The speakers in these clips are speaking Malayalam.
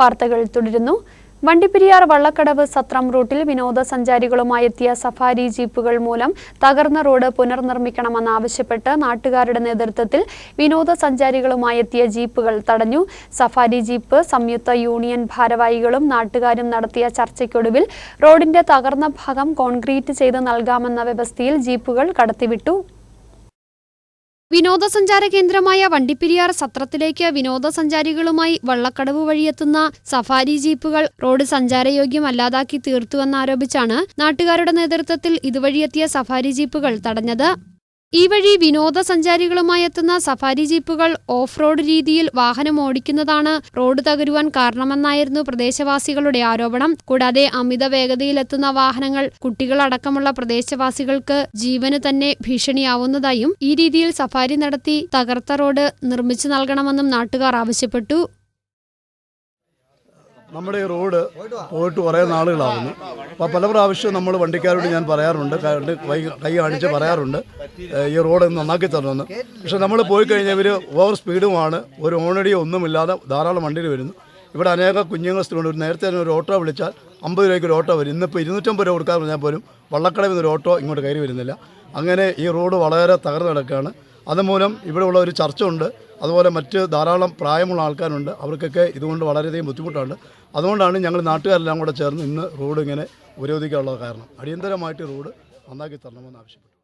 വാർത്തകൾ തുടരുന്നു. വണ്ടിപ്പെരിയാർ വള്ളക്കടവ് സത്രം റൂട്ടിൽ വിനോദസഞ്ചാരികളുമായി എത്തിയ സഫാരി ജീപ്പുകൾ മൂലം തകർന്ന റോഡ് പുനർനിർമ്മിക്കണമെന്നാവശ്യപ്പെട്ട് നാട്ടുകാരുടെ നേതൃത്വത്തിൽ വിനോദസഞ്ചാരികളുമായി എത്തിയ ജീപ്പുകൾ തടഞ്ഞു. സഫാരി ജീപ്പ് സംയുക്ത യൂണിയൻ ഭാരവാഹികളും നാട്ടുകാരും നടത്തിയ ചർച്ചയ്ക്കൊടുവിൽ റോഡിന്റെ തകർന്ന ഭാഗം കോൺക്രീറ്റ് ചെയ്ത് നൽകാമെന്ന വ്യവസ്ഥയിൽ ജീപ്പുകൾ കടത്തിവിട്ടു. വിനോദസഞ്ചാര കേന്ദ്രമായ വണ്ടിപ്പെരിയാർ സത്രത്തിലേക്ക് വിനോദസഞ്ചാരികളുമായി വള്ളക്കടവ് വഴിയെത്തുന്ന സഫാരി ജീപ്പുകൾ റോഡ് സഞ്ചാരയോഗ്യമല്ലാതാക്കി തീർത്തുവെന്നാരോപിച്ചാണ് നാട്ടുകാരുടെ നേതൃത്വത്തിൽ ഇതുവഴിയെത്തിയ സഫാരി ജീപ്പുകൾ തടഞ്ഞത്. ഈ വഴി വിനോദസഞ്ചാരികളുമായി എത്തുന്ന സഫാരി ജീപ്പുകൾ ഓഫ് റോഡ് രീതിയിൽ വാഹനം ഓടിക്കുന്നതാണ് റോഡ് തകരുവാൻ കാരണമെന്നായിരുന്നു പ്രദേശവാസികളുടെ ആരോപണം. കൂടാതെ അമിത വേഗതയിലെത്തുന്ന വാഹനങ്ങൾ കുട്ടികളടക്കമുള്ള പ്രദേശവാസികൾക്ക് ജീവന് തന്നെ ഭീഷണിയാവുന്നതായും ഈ രീതിയിൽ സഫാരി നടത്തി തകർത്ത റോഡ് നിർമ്മിച്ചു നൽകണമെന്നും നാട്ടുകാർ ആവശ്യപ്പെട്ടു. നമ്മുടെ ഈ റോഡ് പോയിട്ട് കുറേ നാളുകളാവുന്നു. അപ്പോൾ പല പ്രാവശ്യവും നമ്മൾ വണ്ടിക്കാരോട് ഞാൻ പറയാറുണ്ട് കൈ കൈ കാണിച്ച് പറയാറുണ്ട് ഈ റോഡ് നന്നാക്കി തരണമെന്ന്. പക്ഷേ നമ്മൾ പോയി കഴിഞ്ഞാൽ ഇവർ ഓവർ സ്പീഡുമാണ് ഒരു ഓണടിയോ ഒന്നുമില്ലാതെ ധാരാളം വണ്ടിയിൽ വരുന്നു. ഇവിടെ അനേക കുഞ്ഞുങ്ങൾ ഒരു നേരത്തെ ഒരു ഓട്ടോ വിളിച്ചാൽ അമ്പത് രൂപയ്ക്ക് ഒരു ഓട്ടോ വരും. ഇന്നിപ്പോൾ ഇരുന്നൂറ്റമ്പത് രൂപ കൊടുക്കാൻ പറഞ്ഞാൽ പോലും വള്ളക്കടവിൽ നിന്ന് ഒരു ഓട്ടോ ഇങ്ങോട്ട് കയറി വരുന്നില്ല. അങ്ങനെ ഈ റോഡ് വളരെ തകർന്നു കിടക്കുകയാണ്. അതുമൂലം ഇവിടെയുള്ള ഒരു ചർച്ച ഉണ്ട് അതുപോലെ മറ്റ് ധാരാളം പ്രായമുള്ള ആൾക്കാരുണ്ട്. അവർക്കൊക്കെ ഇതുകൊണ്ട് വളരെയധികം ബുദ്ധിമുട്ടുണ്ട് അതുകൊണ്ടാണ് ഞങ്ങൾ നാട്ടുകാരെല്ലാം കൂടെ ചേർന്ന് ഇന്ന് റോഡ് ഇങ്ങനെ ഉപരോധിക്കാനുള്ള കാരണം. അടിയന്തരമായിട്ട് റോഡ് നന്നാക്കി തരണമെന്ന് ആവശ്യപ്പെട്ടു.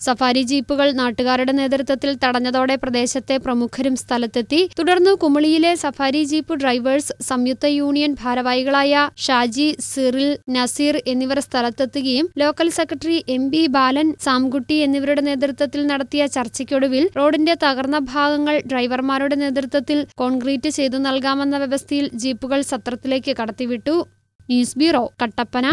സഫാരി ജീപ്പുകൾ നാട്ടുകാരുടെ നേതൃത്വത്തിൽ തടഞ്ഞതോടെ പ്രദേശത്തെ പ്രമുഖരും സ്ഥലത്തെത്തി. തുടർന്ന് കുമളിയിലെ സഫാരി ജീപ്പ് ഡ്രൈവേഴ്സ് സംയുക്ത യൂണിയൻ ഭാരവാഹികളായ ഷാജി സിറിൽ നസീർ എന്നിവർ സ്ഥലത്തെത്തുകയും local secretary M B Balan Samkutty എന്നിവരുടെ നേതൃത്വത്തിൽ നടത്തിയ ചർച്ചയ്ക്കൊടുവിൽ റോഡിന്റെ തകർന്ന ഭാഗങ്ങൾ ഡ്രൈവർമാരുടെ നേതൃത്വത്തിൽ കോൺക്രീറ്റ് ചെയ്തു നൽകാമെന്ന വ്യവസ്ഥയിൽ ജീപ്പുകൾ സത്രത്തിലേക്ക് കടത്തിവിട്ടു. News bureau Kattappana.